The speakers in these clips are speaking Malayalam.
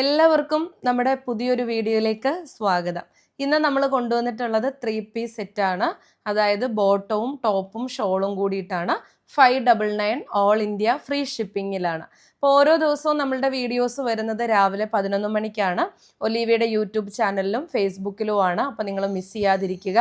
എല്ലാവർക്കും നമ്മുടെ പുതിയൊരു വീഡിയോയിലേക്ക് സ്വാഗതം. ഇന്ന് നമ്മൾ കൊണ്ടുവന്നിട്ടുള്ളത് ത്രീ പീസ് സെറ്റാണ് അതായത് ബോട്ടവും ടോപ്പും ഷോളും കൂടിയിട്ടാണ് five double nine all India free ഷിപ്പിങ്ങിലാണ് അപ്പോൾ ഓരോ ദിവസവും നമ്മളുടെ വീഡിയോസ് വരുന്നത് രാവിലെ പതിനൊന്ന് മണിക്കാണ്. ഒലീവിയുടെ യൂട്യൂബ് ചാനലിലും ഫേസ്ബുക്കിലുമാണ് അപ്പോൾ നിങ്ങൾ മിസ് ചെയ്യാതിരിക്കുക.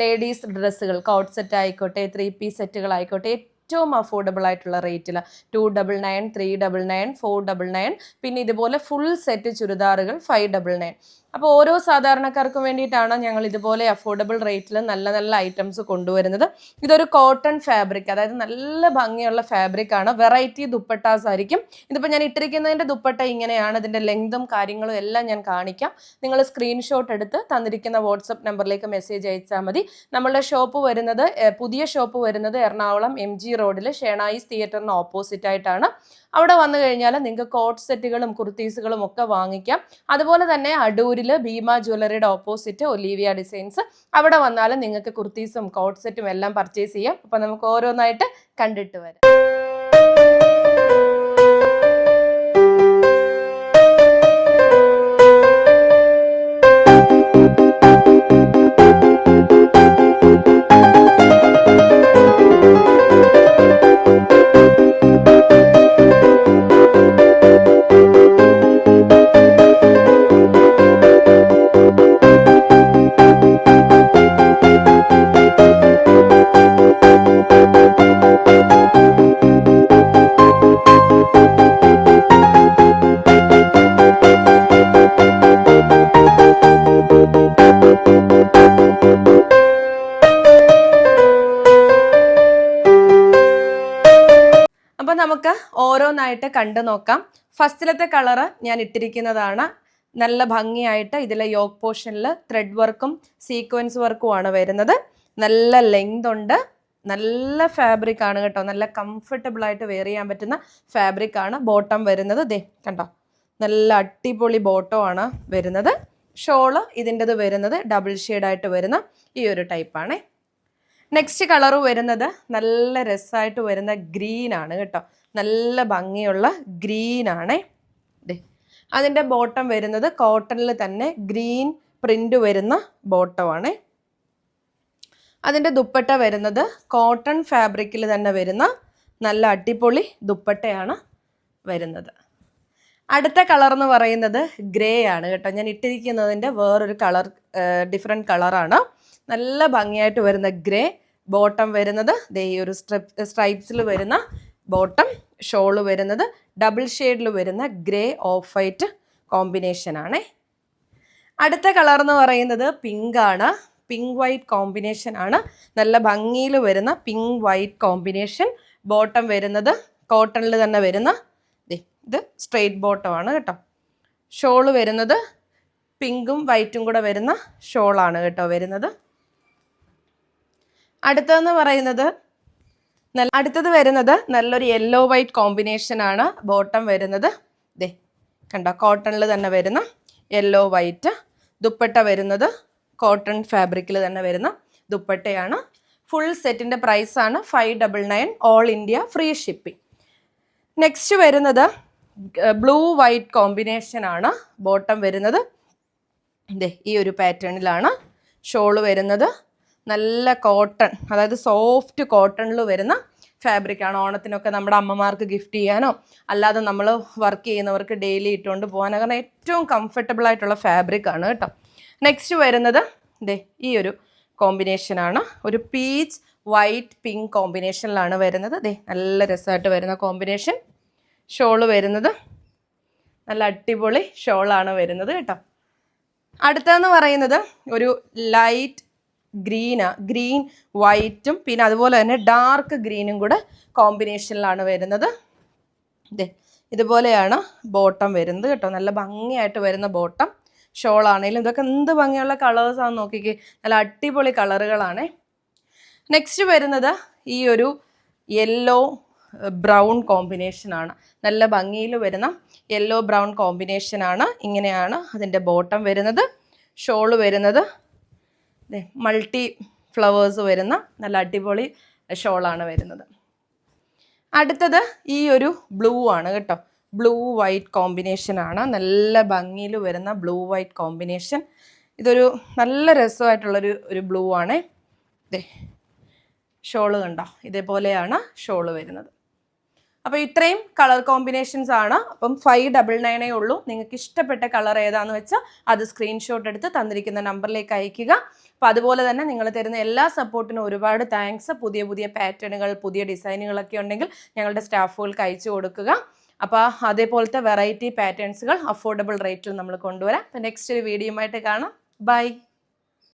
ലേഡീസ് ഡ്രസ്സുകൾ കോട്ട് സെറ്റ് ആയിക്കോട്ടെ ത്രീ പീസ് സെറ്റുകൾ ആയിക്കോട്ടെ ഏറ്റവും അഫോർഡബിൾ ആയിട്ടുള്ള റേറ്റിൽ two double nine three double nine four double nine പിന്നെ ഇതുപോലെ ഫുൾ സെറ്റ് ചുരിദാറുകൾ ഫൈവ് ഡബിൾ നയൻ അപ്പോൾ ഓരോ സാധാരണക്കാർക്കും വേണ്ടിയിട്ടാണ് ഞങ്ങൾ ഇതുപോലെ അഫോർഡബിൾ റേറ്റിൽ നല്ല നല്ല ഐറ്റംസ് കൊണ്ടുവരുന്നത്. ഇതൊരു കോട്ടൺ ഫാബ്രിക് അതായത് നല്ല ഭംഗിയുള്ള ഫാബ്രിക് ആണ്. വെറൈറ്റി ദുപ്പട്ടാസ് ആയിരിക്കും. ഇതിപ്പോൾ ഞാൻ ഇട്ടിരിക്കുന്നതിന്റെ ദുപ്പട്ട ഇങ്ങനെയാണ്. ഇതിന്റെ ലെങ്തും കാര്യങ്ങളും എല്ലാം ഞാൻ കാണിക്കാം. നിങ്ങൾ സ്ക്രീൻഷോട്ട് എടുത്ത് തന്നിരിക്കുന്ന വാട്സപ്പ് നമ്പറിലേക്ക് മെസ്സേജ് അയച്ചാൽ മതി. നമ്മളുടെ ഷോപ്പ് വരുന്നത് പുതിയ ഷോപ്പ് വരുന്നത് എറണാകുളം എം ജി റോഡിൽ ഷേണായിസ് തിയേറ്ററിന് ഓപ്പോസിറ്റ് ആയിട്ടാണ്. അവിടെ വന്നു കഴിഞ്ഞാൽ നിങ്ങൾക്ക് കോട്ട് സെറ്റുകളും കുർത്തീസുകളും ഒക്കെ വാങ്ങിക്കാം. അതുപോലെ തന്നെ അടൂരിൽ ഭീമ ജ്വല്ലറിയുടെ ഓപ്പോസിറ്റ് ഒലീവിയ ഡിസൈൻസ്. അവിടെ വന്നാലും നിങ്ങൾക്ക് കുർത്തീസും കോട്ട് സെറ്റും എല്ലാം പർച്ചേസ് ചെയ്യാം. അപ്പം നമുക്ക് ഓരോന്നായിട്ട് കണ്ടിട്ട് വരാം. അപ്പൊ നമുക്ക് ഓരോന്നായിട്ട് കണ്ടു നോക്കാം. ഫസ്റ്റിലത്തെ കളറ് ഞാൻ ഇട്ടിരിക്കുന്നതാണ്. നല്ല ഭംഗിയായിട്ട് ഇതിലെ യോക്ക് പോർഷനിൽ ത്രെഡ് വർക്കും സീക്വൻസ് വർക്കും ആണ് വരുന്നത്. നല്ല ലെങ്ത് ഉണ്ട്. നല്ല ഫാബ്രിക് ആണ് കേട്ടോ. നല്ല കംഫർട്ടബിൾ ആയിട്ട് വെയർ ചെയ്യാൻ പറ്റുന്ന ഫാബ്രിക് ആണ് ബോട്ടം വരുന്നത്. ദേ കണ്ടോ? നല്ല അടിപൊളി ബോട്ടോ ആണ് വരുന്നത്. ഷോൾ ഇതിന്റെത് വരുന്നത്. ഡബിൾ ഷെയ്ഡായിട്ട് വരുന്ന ഈ ഒരു ടൈപ്പാണേ നെക്സ്റ്റ് കളർ വരുന്നത് നല്ല രസമായിട്ട് വരുന്ന ഗ്രീൻ ആണ് കേട്ടോ. നല്ല ഭംഗിയുള്ള ഗ്രീൻ ആണേ. അതിന്റെ ബോട്ടം വരുന്നത് കോട്ടണിൽ തന്നെ ഗ്രീൻ പ്രിന്റ് വരുന്ന ബോട്ടമാണേ അതിന്റെ ദുപ്പട്ട വരുന്നത് കോട്ടൺ ഫാബ്രിക്കിൽ തന്നെ വരുന്ന നല്ല അടിപൊളി ദുപ്പട്ടയാണ് വരുന്നത്. അടുത്ത കളർ എന്ന് പറയുന്നത് ഗ്രേ ആണ് കേട്ടോ. ഞാൻ ഇട്ടിരിക്കുന്നതിന്റെ വേറൊരു കളർ ഡിഫറെന്റ് കളറാണ് നല്ല ഭംഗിയായിട്ട് വരുന്ന ഗ്രേ ബോട്ടം വരുന്നത്. ദേ ഈ ഒരു സ്ട്രിപ്പ് സ്ട്രൈപ്സിൽ വരുന്ന ബോട്ടം ഷോൾ വരുന്നത്. ഡബിൾ ഷെയ്ഡിൽ വരുന്ന ഗ്രേ ഓഫ് വൈറ്റ് കോമ്പിനേഷൻ ആണേ. അടുത്ത കളർ എന്ന് പറയുന്നത് പിങ്ക് ആണ്. പിങ്ക് വൈറ്റ് കോമ്പിനേഷൻ ആണ്. നല്ല ഭംഗിയിൽ വരുന്ന പിങ്ക് വൈറ്റ് കോമ്പിനേഷൻ ബോട്ടം വരുന്നത്. കോട്ടണിൽ തന്നെ വരുന്ന ഇത് സ്ട്രെയിറ്റ് ബോട്ടം ആണ് കേട്ടോ. ഷോൾ വരുന്നത് പിങ്കും വൈറ്റും കൂടെ വരുന്ന ഷോളാണ് കേട്ടോ വരുന്നത്. അടുത്തതെന്ന് പറയുന്നത് നല്ല അടുത്തത് വരുന്നത് നല്ലൊരു യെല്ലോ വൈറ്റ് കോമ്പിനേഷൻ ആണ്. ബോട്ടം വരുന്നത്. ദേ കണ്ടോ? കോട്ടണിൽ തന്നെ വരുന്ന യെല്ലോ വൈറ്റ് ദുപ്പട്ട വരുന്നത് കോട്ടൺ ഫാബ്രിക്കിൽ തന്നെ വരുന്ന ദുപ്പട്ടയാണ്. ഫുൾ സെറ്റിന്റെ പ്രൈസാണ് five double nine all India free shipping next വരുന്നത് ബ്ലൂ വൈറ്റ് കോമ്പിനേഷൻ ആണ്. ബോട്ടം വരുന്നത്. ദേ ഈ ഒരു പാറ്റേണിലാണ് ഷോൾ വരുന്നത്. നല്ല കോട്ടൺ അതായത് സോഫ്റ്റ് കോട്ടണിൽ വരുന്ന ഫാബ്രിക്കാണ് ഓണത്തിനൊക്കെ നമ്മുടെ അമ്മമാർക്ക് ഗിഫ്റ്റ് ചെയ്യാനോ അല്ലാതെ നമ്മൾ വർക്ക് ചെയ്യുന്നവർക്ക് ഡെയിലി ഇട്ടുകൊണ്ട് പോകാനോ കാരണം ഏറ്റവും കംഫർട്ടബിൾ ആയിട്ടുള്ള ഫാബ്രിക്കാണ് കേട്ടോ. നെക്സ്റ്റ് വരുന്നത് ദേ ഈ ഒരു കോമ്പിനേഷനാണ് ഒരു പീച്ച് വൈറ്റ് പിങ്ക് കോമ്പിനേഷനിലാണ് വരുന്നത്. ദേ നല്ല രസമായിട്ട് വരുന്ന കോമ്പിനേഷൻ ഷോൾ വരുന്നത് നല്ല അടിപൊളി ഷോളാണ് വരുന്നത് കേട്ടോ. അടുത്തതെന്ന് പറയുന്നത് ഒരു ലൈറ്റ് ഗ്രീനാ. ഗ്രീൻ വൈറ്റും പിന്നെ അതുപോലെ തന്നെ ഡാർക്ക് ഗ്രീനും കൂടെ കോമ്പിനേഷനിലാണ് വരുന്നത്. ഇതേ ഇതുപോലെയാണ് ബോട്ടം വരുന്നത് കേട്ടോ. നല്ല ഭംഗിയായിട്ട് വരുന്ന ബോട്ടം. ഷോളാണേലും ഇതൊക്കെ എന്ത് ഭംഗിയുള്ള കളേഴ്സാണെന്ന് നോക്കിക്കേ. നല്ല അടിപൊളി കളറുകളാണ്. നെക്സ്റ്റ് വരുന്നത് ഈ ഒരു യെല്ലോ ബ്രൗൺ കോമ്പിനേഷനാണ് നല്ല ഭംഗിയിൽ വരുന്ന യെല്ലോ ബ്രൗൺ കോമ്പിനേഷനാണ് ഇങ്ങനെയാണ് അതിന്റെ ബോട്ടം വരുന്നത്. ഷോൾ വരുന്നത്. മൾട്ടി ഫ്ലവേഴ്സ് വരുന്ന നല്ല അടിപൊളി ഷോളാണ് വരുന്നത്. അടുത്തത് ഈ ഒരു ബ്ലൂ ആണ് കേട്ടോ. ബ്ലൂ വൈറ്റ് കോമ്പിനേഷനാണ് നല്ല ഭംഗിയിൽ വരുന്ന ബ്ലൂ വൈറ്റ് കോമ്പിനേഷൻ ഇതൊരു നല്ല രസമായിട്ടുള്ളൊരു ഒരു ബ്ലൂ ആണ്. ദേ ഷോൾ കണ്ടോ? ഇതേപോലെയാണ് ഷോൾ വരുന്നത്. അപ്പോൾ ഇത്രയും കളർ കോമ്പിനേഷൻസ് ആണ്. അപ്പം ഫൈവ് ഡബിൾ നയനേ ഉള്ളൂ. നിങ്ങൾക്ക് ഇഷ്ടപ്പെട്ട കളർ ഏതാന്ന് വെച്ചാൽ അത് സ്ക്രീൻഷോട്ട് എടുത്ത് തന്നിരിക്കുന്ന നമ്പറിലേക്ക് അയക്കുക അപ്പോൾ അതുപോലെ തന്നെ നിങ്ങൾ തരുന്ന എല്ലാ സപ്പോർട്ടിനും ഒരുപാട് താങ്ക്സ് പുതിയ പുതിയ പാറ്റേണുകൾ പുതിയ ഡിസൈനുകളൊക്കെ ഉണ്ടെങ്കിൽ ഞങ്ങളുടെ സ്റ്റാഫുകൾക്ക് അയച്ചു കൊടുക്കുക. അപ്പോൾ അതേപോലത്തെ വെറൈറ്റി പാറ്റേൺസുകൾ അഫോർഡബിൾ റേറ്റിൽ നമ്മൾ കൊണ്ടുവരാം. അപ്പോൾ നെക്സ്റ്റ് ഒരു വീഡിയോ ആയിട്ട് കാണാം. ബൈ